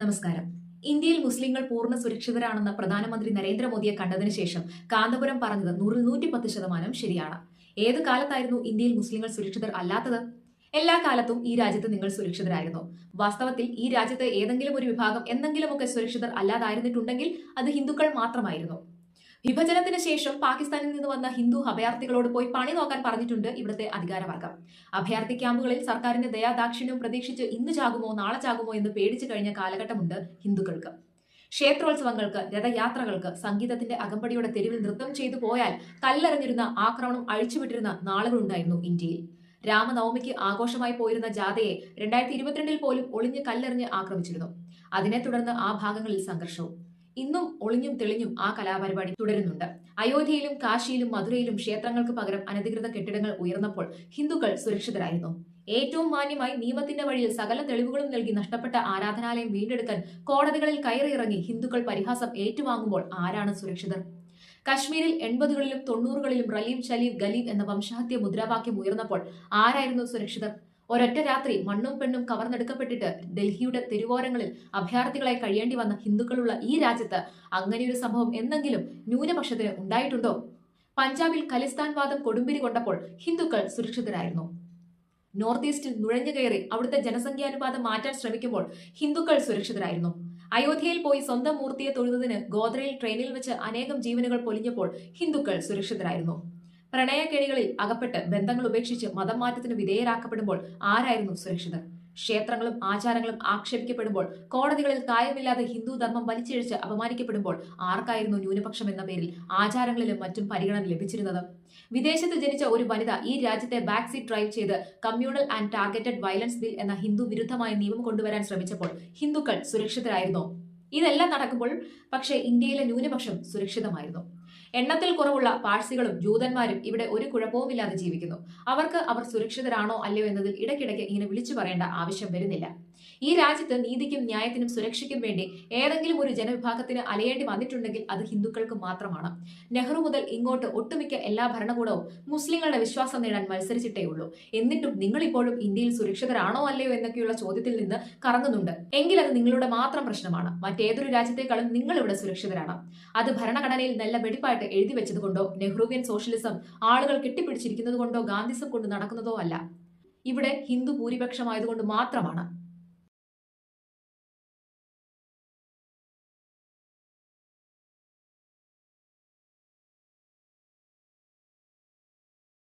നമസ്കാരം. ഇന്ത്യയിൽ മുസ്ലിങ്ങൾ പൂർണ സുരക്ഷിതരാണെന്ന് പ്രധാനമന്ത്രി നരേന്ദ്രമോദിയെ കണ്ടതിന് ശേഷം കാന്തപുരം പറഞ്ഞത് നൂറിൽ നൂറ്റി പത്ത് ശതമാനം ശരിയാണ്. ഏത് കാലത്തായിരുന്നു ഇന്ത്യയിൽ മുസ്ലിങ്ങൾ സുരക്ഷിതർ അല്ലാത്തത്? എല്ലാ കാലത്തും ഈ രാജ്യത്ത് നിങ്ങൾ സുരക്ഷിതരായിരുന്നു. വാസ്തവത്തിൽ ഈ രാജ്യത്ത് ഏതെങ്കിലും ഒരു വിഭാഗം എന്തെങ്കിലുമൊക്കെ സുരക്ഷിതർ അല്ലാതായിരുന്നിട്ടുണ്ടെങ്കിൽ അത് ഹിന്ദുക്കൾ മാത്രമായിരുന്നു. വിഭജനത്തിന് ശേഷം പാകിസ്ഥാനിൽ നിന്ന് വന്ന ഹിന്ദു അഭയാർത്ഥികളോട് പോയി പണി നോക്കാൻ പറഞ്ഞിട്ടുണ്ട് ഇവിടുത്തെ അധികാരവർഗം. അഭയാർത്ഥി ക്യാമ്പുകളിൽ സർക്കാരിന്റെ ദയാദാക്ഷിണ്യം പ്രതീക്ഷിച്ച് ഇന്ന് ചാകുമോ നാളെ ചാകുമോ എന്ന് പേടിച്ചു കഴിഞ്ഞ കാലഘട്ടമുണ്ട് ഹിന്ദുക്കൾക്ക്. ക്ഷേത്രോത്സവങ്ങൾക്ക് രഥയാത്രകൾക്ക് സംഗീതത്തിന്റെ അകമ്പടിയുടെ തെരുവിൽ നൃത്തം ചെയ്തു പോയാൽ കല്ലെറിഞ്ഞിരുന്ന ആക്രമണം അഴിച്ചുവിട്ടിരുന്ന നാളുകളുണ്ടായിരുന്നു ഇന്ത്യയിൽ. രാമനവമിക്ക് ആഘോഷമായി പോയിരുന്ന ജാഥയെ രണ്ടായിരത്തി ഇരുപത്തിരണ്ടിൽ പോലും ഒളിഞ്ഞ് കല്ലെറിഞ്ഞ് ആക്രമിച്ചിരുന്നു. അതിനെ തുടർന്ന് ആ ഭാഗങ്ങളിൽ സംഘർഷവും. ഇന്നും ഒളിഞ്ഞും തെളിഞ്ഞും ആ കലാപരിപാടി തുടരുന്നുണ്ട്. അയോധ്യയിലും കാശിയിലും മധുരയിലും ക്ഷേത്രങ്ങൾക്ക് പകരം അനധികൃത കെട്ടിടങ്ങൾ ഉയർന്നപ്പോൾ ഹിന്ദുക്കൾ സുരക്ഷിതരായിരുന്നു. ഏറ്റവും മാന്യമായി നിയമത്തിന്റെ വഴിയിൽ സകല തെളിവുകളും നൽകി നഷ്ടപ്പെട്ട ആരാധനാലയം വീണ്ടെടുക്കാൻ കോടതികളിൽ കയറിയിറങ്ങി ഹിന്ദുക്കൾ പരിഹാസം ഏറ്റുവാങ്ങുമ്പോൾ ആരാണ് സുരക്ഷിതർ? കശ്മീരിൽ എൺപതുകളിലും തൊണ്ണൂറുകളിലും റലീം ഷലീം ഗലീം എന്ന വംശഹത്യ മുദ്രാവാക്യം ഉയർന്നപ്പോൾ ആരായിരുന്നു സുരക്ഷിതർ? ഒരൊറ്റ രാത്രി മണ്ണും പെണ്ണും കവർന്നെടുക്കപ്പെട്ടിട്ട് ഡൽഹിയുടെ തെരുവോരങ്ങളിൽ അഭയാർത്ഥികളായി കഴിയേണ്ടി വന്ന ഹിന്ദുക്കളുള്ള ഈ രാജ്യത്ത് അങ്ങനെയൊരു സംഭവം എന്തെങ്കിലും ന്യൂനപക്ഷത്തിന് ഉണ്ടായിട്ടുണ്ടോ? പഞ്ചാബിൽ ഖലിസ്ഥാൻ വാദം കൊടുമ്പിരി കൊണ്ടപ്പോൾ ഹിന്ദുക്കൾ സുരക്ഷിതരായിരുന്നു. നോർത്ത് ഈസ്റ്റിൽ നുഴഞ്ഞു കയറി അവിടുത്തെ ജനസംഖ്യാനുപാതം മാറ്റാൻ ശ്രമിക്കുമ്പോൾ ഹിന്ദുക്കൾ സുരക്ഷിതരായിരുന്നു. അയോധ്യയിൽ പോയി സ്വന്തം മൂർത്തിയെ തൊഴുന്നതിന് ഗോദ്രയിൽ ട്രെയിനിൽ വെച്ച് അനേകം ജീവനുകൾ പൊലിഞ്ഞപ്പോൾ ഹിന്ദുക്കൾ സുരക്ഷിതരായിരുന്നു. പ്രണയക്കെണികളിൽ അകപ്പെട്ട് ബന്ധങ്ങൾ ഉപേക്ഷിച്ച് മതം മാറ്റത്തിന് വിധേയരാക്കപ്പെടുമ്പോൾ ആരായിരുന്നു സുരക്ഷിതർ? ക്ഷേത്രങ്ങളും ആചാരങ്ങളും ആക്ഷേപിക്കപ്പെടുമ്പോൾ കോടതികളിൽ കായമില്ലാതെ ഹിന്ദു ധർമ്മം വലിച്ചിഴച്ച് അപമാനിക്കപ്പെടുമ്പോൾ ആർക്കായിരുന്നു ന്യൂനപക്ഷം എന്ന പേരിൽ ആചാരങ്ങളിലും മറ്റും പരിഗണന ലഭിച്ചിരുന്നത്? വിദേശത്ത് ജനിച്ച ഒരു വനിത ഈ രാജ്യത്തെ ബാക്ക് സീറ്റ് ഡ്രൈവ് ചെയ്ത് communal and targeted violence bill എന്ന ഹിന്ദു വിരുദ്ധമായ നിയമം കൊണ്ടുവരാൻ ശ്രമിച്ചപ്പോൾ ഹിന്ദുക്കൾ സുരക്ഷിതരായിരുന്നോ. ഇതെല്ലാം നടക്കുമ്പോൾ പക്ഷേ ഇന്ത്യയിലെ ന്യൂനപക്ഷം സുരക്ഷിതമായിരുന്നു. എണ്ണത്തിൽ കുറവുള്ള പാഴ്സികളും ജൂതന്മാരും ഇവിടെ ഒരു കുഴപ്പവുമില്ലാതെ ജീവിക്കുന്നു. അവർക്ക് അവർ സുരക്ഷിതരാണോ അല്ലയോ എന്നതിൽ ഇടയ്ക്കിടയ്ക്ക് ഇങ്ങനെ വിളിച്ചു പറയേണ്ട ആവശ്യം വരുന്നില്ല. ഈ രാജ്യത്ത് നീതിക്കും ന്യായത്തിനും സുരക്ഷയ്ക്കും വേണ്ടി ഏതെങ്കിലും ഒരു ജനവിഭാഗത്തിന് അലയേണ്ടി വന്നിട്ടുണ്ടെങ്കിൽ അത് ഹിന്ദുക്കൾക്ക് മാത്രമാണ്. നെഹ്റു മുതൽ ഇങ്ങോട്ട് ഒട്ടുമിക്ക എല്ലാ ഭരണകൂടവും മുസ്ലിങ്ങളുടെ വിശ്വാസം നേടാൻ മത്സരിച്ചിട്ടേ ഉള്ളൂ. എന്നിട്ടും നിങ്ങൾ ഇപ്പോഴും ഇന്ത്യയിൽ സുരക്ഷിതരാണോ അല്ലയോ എന്നൊക്കെയുള്ള ചോദ്യത്തിൽ നിന്ന് കറങ്ങുന്നുണ്ട്. എങ്കിൽ അത് നിങ്ങളുടെ മാത്രം പ്രശ്നമാണ്. മറ്റേതൊരു രാജ്യത്തെക്കാളും നിങ്ങൾ ഇവിടെ സുരക്ഷിതരാണ്. അത് ഭരണഘടനയിൽ നല്ല വെടിപ്പായിട്ട് എഴുതി വെച്ചതുകൊണ്ടോ നെഹ്റുവിയൻ സോഷ്യലിസം ആളുകൾ കെട്ടിപ്പിടിച്ചിരിക്കുന്നത് കൊണ്ടോ ഗാന്ധിസം കൊണ്ട് നടക്കുന്നതോ അല്ല. ഇവിടെ ഹിന്ദു ഭൂരിപക്ഷമായതുകൊണ്ട് മാത്രമാണ്.